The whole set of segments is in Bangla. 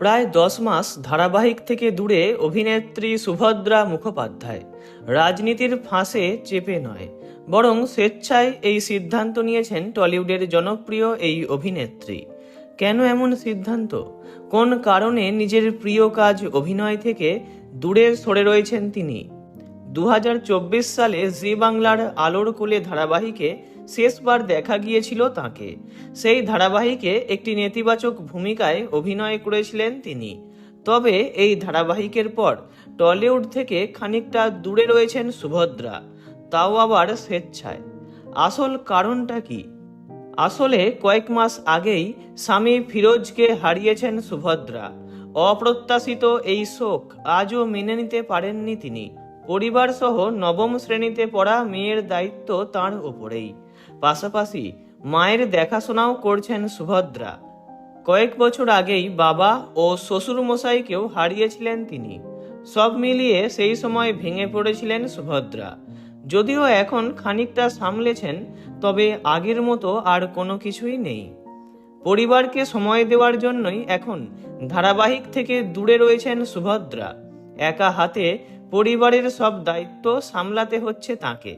প্রায় দশ মাস ধারাবাহিক থেকে দূরে অভিনেত্রী সুভদ্রা মুখোপাধ্যায়। রাজনীতির ফাঁসে চেপে নয়, বরং স্বেচ্ছায় এই সিদ্ধান্ত নিয়েছেন টলিউডের জনপ্রিয় এই অভিনেত্রী। কেন এমন সিদ্ধান্ত? কোন কারণে নিজের প্রিয় কাজ অভিনয় থেকে দূরে সরে রয়েছেন তিনি? দু হাজার চব্বিশ সালে জি বাংলার আলোর কোলে ধারাবাহিকে শেষবার দেখা গিয়েছিল তাকে। সেই ধারাবাহিকে একটি নেতিবাচক ভূমিকায় অভিনয় করেছিলেন তিনি। তবে এই ধারাবাহিকের পর টলিউড থেকে খানিকটা দূরে রয়েছেন সুভদ্রা। তাও আবার স্বেচ্ছায়। আসল কারণটা কি? আসলে কয়েক মাস আগেই স্বামী ফিরোজকে হারিয়েছেন সুভদ্রা। অপ্রত্যাশিত এই শোক আজও মেনে নিতে পারেননি তিনি। পরিবার সহ নবম শ্রেণীতে পড়া মেয়ের দায়িত্ব তার ওপরেই পাশাপাশি মায়ের দেখাশোনাও করছেন সুভদ্রা। কয়েক বছর আগেই বাবা ও শ্বশুর মশাইকেও হারিয়েছিলেন তিনি। সব মিলিয়ে সেই সময় ভেঙে পড়েছিলেন সুভদ্রা। যদিও এখন খানিকটা সামলেছেন, তবে আগের মতো আর কোনো কিছুই নেই। পরিবারকে সময় দেওয়ার জন্যই এখন ধারাবাহিক থেকে দূরে রয়েছেন সুভদ্রা। একা হাতে পরিবারের সব দায়িত্ব সামলাতে হচ্ছে তাকে।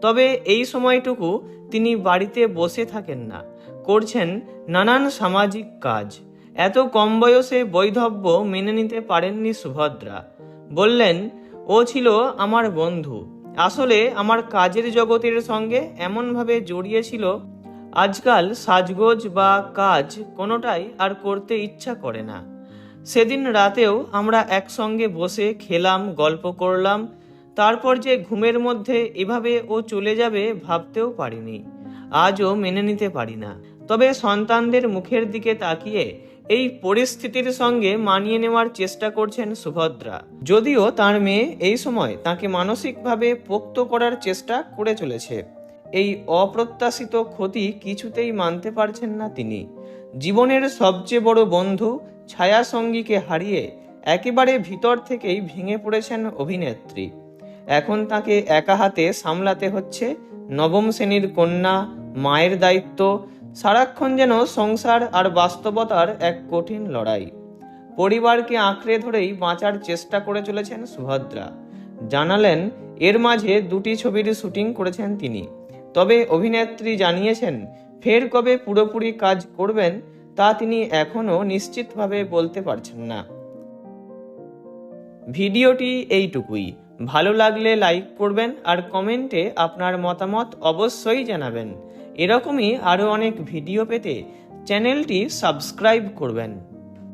তবে এই সময়টুকু তিনি বাড়িতে বসে থাকেন না, করছেন নানান সামাজিক কাজ। এত কম বয়সে বৈধব্য মেনে নিতে পারেননি সুভদ্রা। বললেন, ও ছিল আমার বন্ধু। আসলে আমার কাজের জগতের সঙ্গে এমনভাবে জড়িয়েছিল। আজকাল সাজগোজ বা কাজ কোনোটাই আর করতে ইচ্ছা করে না। সেদিন রাতেও আমরা একসঙ্গে বসে খেলাম, গল্প করলাম। তারপর যে ঘুমের মধ্যে এভাবে ও চলে যাবে ভাবতেও পারিনি। আজও মেনে নিতে পারি না। তবে সন্তানদের মুখের দিকে তাকিয়ে এই পরিস্থিতির সঙ্গে মানিয়ে নেওয়ার চেষ্টা করছেন সুভদ্রা। যদিও তার মেয়ে এই সময় তাকে মানসিকভাবে পোক্ত করার চেষ্টা করে চলেছে। এই অপ্রত্যাশিত ক্ষতি কিছুতেই মানতে পারছেন না তিনি। জীবনের সবচেয়ে বড় বন্ধু ছায়া সঙ্গীকে হারিয়ে একেবারে ভিতর থেকেই ভেঙে পড়েছেন অভিনেত্রী। এখন তাকে একা হাতে সামলাতে হচ্ছে নবম শ্রেণির কন্যা, মায়ের দায়িত্ব, সারাক্ষণ যেন সংসার আর বাস্তবতার এক কঠিন লড়াই। পরিবারকে আঁকড়ে ধরেই বাঁচার চেষ্টা করে চলেছেন সুভদ্রা। জানালেন, এর মাঝে দুটি ছবির শুটিং করেছেন তিনি। তবে অভিনেত্রী জানিয়েছেন, ফের কবে পুরোপুরি কাজ করবেন তা তিনি এখনও নিশ্চিতভাবে বলতে পারছেন না। ভিডিওটি এইটুকুই। ভালো লাগলে লাইক করবেন আর কমেন্টে আপনার মতামত অবশ্যই জানাবেন। এরকমই আরও অনেক ভিডিও পেতে চ্যানেলটি সাবস্ক্রাইব করবেন।